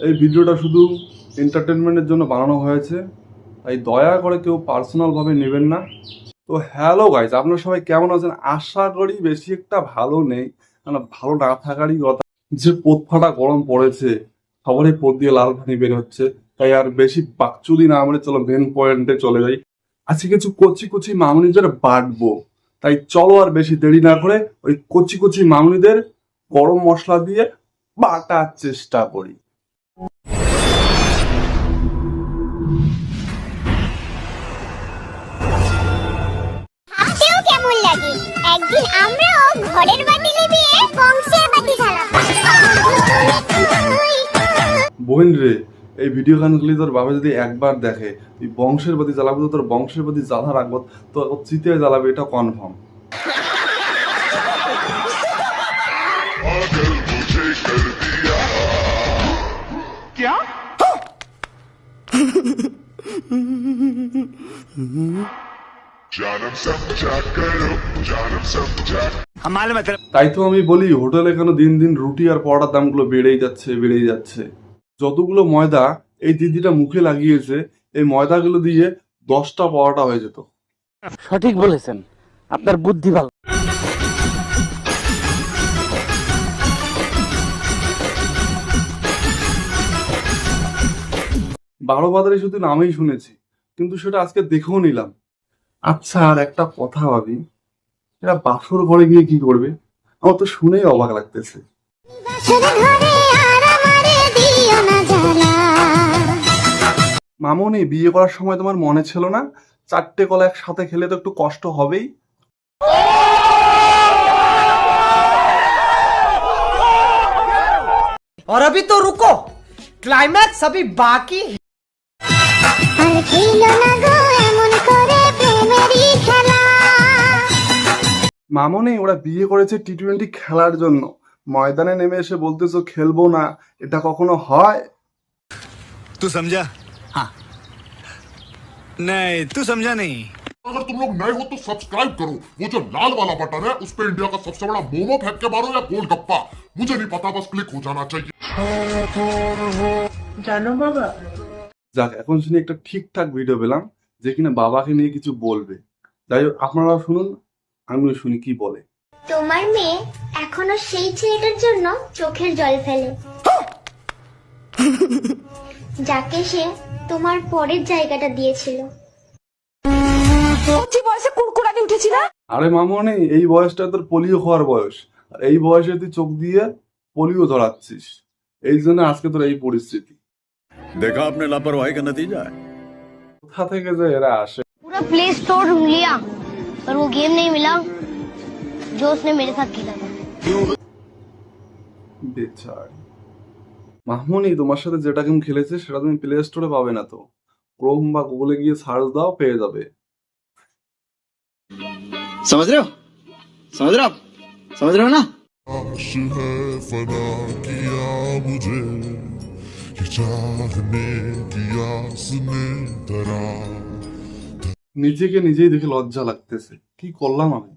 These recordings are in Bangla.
এই ভিডিওটা শুধু এন্টারটেনমেন্টের জন্য বানানো হয়েছে। তাই দয়া করে কেউ পার্সোনালভাবে নেবেন না। তো হ্যালো গাইজ আপনারা সবাই কেমন আছেন? আশা করি বেশি একটা ভালো নেই। কারণ ভালো না থাকারই কথা। যে পোত ফাটা গরম পড়েছে, সবারই পোত দিয়ে লাল পানি বের হচ্ছে। তাই আর বেশি বাকচুদি না আমরা চলো মেন পয়েন্টে চলে যাই। আজকে কিছু কচি কচি মামুনিদের বাটবো। তাই চলো আর বেশি দেরি না করে ওই কচি কচি মামুনিদের গরম মশলা দিয়ে বাটার চেষ্টা করি। বোন রে এই ভিডিও গানগুলি তোর বাবা যদি একবার দেখে তুই বংশের প্রতি জ্বালাবো তো তোর বংশের প্রতি জ্বালা রাখব তো চিতায় জ্বালাবে এটা কনফার্ম क्या? তাই তো আমি বলি হোটেলে কেন দিন দিন রুটি আর পরোটার দামগুলো বেড়েই যাচ্ছে বেড়েই যাচ্ছে। যতগুলো ময়দা এই দিদিটা মুখে লাগিয়েছে এই ময়দাগুলো দিয়ে দশটা পরোটা হয়ে যেত। সঠিক বলেছেন। আপনার বুদ্ধি ভালো। বারো বাজারে শুধু নামেই শুনেছি কিন্তু সেটা আজকে দেখেও নিলাম। আচ্ছা আর একটা কথা ভাবি এরা বাসর ঘরে গিয়ে কি করবে আমার তো শুনেই অবাক লাগতেছে বাসর ঘরে আর আমারে দিও না জ্বালা মামনি বিয়ে করার সময় তোমার মনে ছিল না চারটে কলা একসাথে খেলে তো একটু কষ্ট হবেই और अभी तो रुको क्लाइमैक्स अभी बाकी মামনি ওরা বিয়ে করেছে টি টোয়েন্টি খেলার জন্য ময়দানে নেমে এসে বলতেছো খেলবো না এটা কখনো হয় तू समझा हाँ नहीं तू समझा नहीं अगर तुम लोग नए हो तो सब्सक्राइब करो वो जो लाल वाला बटन है उस पर इंडिया का सबसे बड़ा मोमो फेंक के मारो या गोल गप्पा मुझे नहीं पता बस क्लिक हो जाना चाहिए যাক এখন শুনি একটা ঠিকঠাক ভিডিও পেলাম যে কিনা বাবাকে নিয়ে কিছু বলবে যাই হোক আপনারা শুনুন আমিও শুনি কি বলে। তোমার মেয়ে এখনও সেই ছেলেটার জন্য চোখের জল ফেলে। যাকে সে তোমার পরের জায়গাটা দিয়েছিল। আরে এই বয়সটা তোর পোলিও হওয়ার বয়স। আর এই বয়সে তুই চোখ দিয়ে পোলিও ধরাচ্ছিস। এই জন্য আজকে তোর এই পরিস্থিতি। দেখা আপনি লাপরওয়াহি দিয়ে যায় কোথা থেকে যে এরা আসে? পুরো প্লে স্টোর লিয়া पर वो गेम नहीं मिला जो उसने मेरे साथ खेला था বেচার মাহমুনি তোমার সাথে যেটা গেম খেলেছে সেটা তুমি প্লে স্টোরে পাবে না তো ক্রোম বা গুগলে গিয়ে সার্চ দাও পেয়ে যাবে समझ रहे हो समझ रहे हो आप समझ रहे हो ना आश है फना किया मुझे ये चाहने की आस ने डरा নিজেকে নিজেই দেখে লজ্জা লাগতেছে। কি করলাম আমি?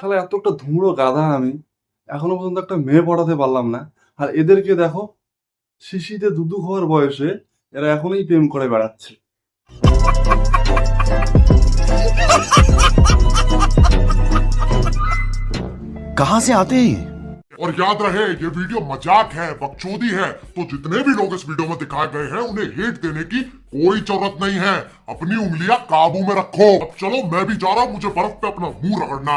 শালা এত একটা ধুমড়ো গাধা আমি। এখনও পর্যন্ত একটা মেয়ে পড়াতে পারলাম না। আর এদেরকে দেখো শিশিতে দুধু খাওয়ার বয়সে এরা এখনই প্রেম করে বেড়াচ্ছে। কাহা সে আতে और याद रहे, ये वीडियो मज़ाक है, बकचोदी है तो जितने भी लोग इस वीडियो में दिखाए गए हैं, उन्हें हेट देने की कोई ज़रूरत नहीं है। अपनी उंगलियाँ काबू में रखो। अब चलो, मैं भी जा रहा हूँ, मुझे बर्फ़ पे अपना मुँह रगड़ना है।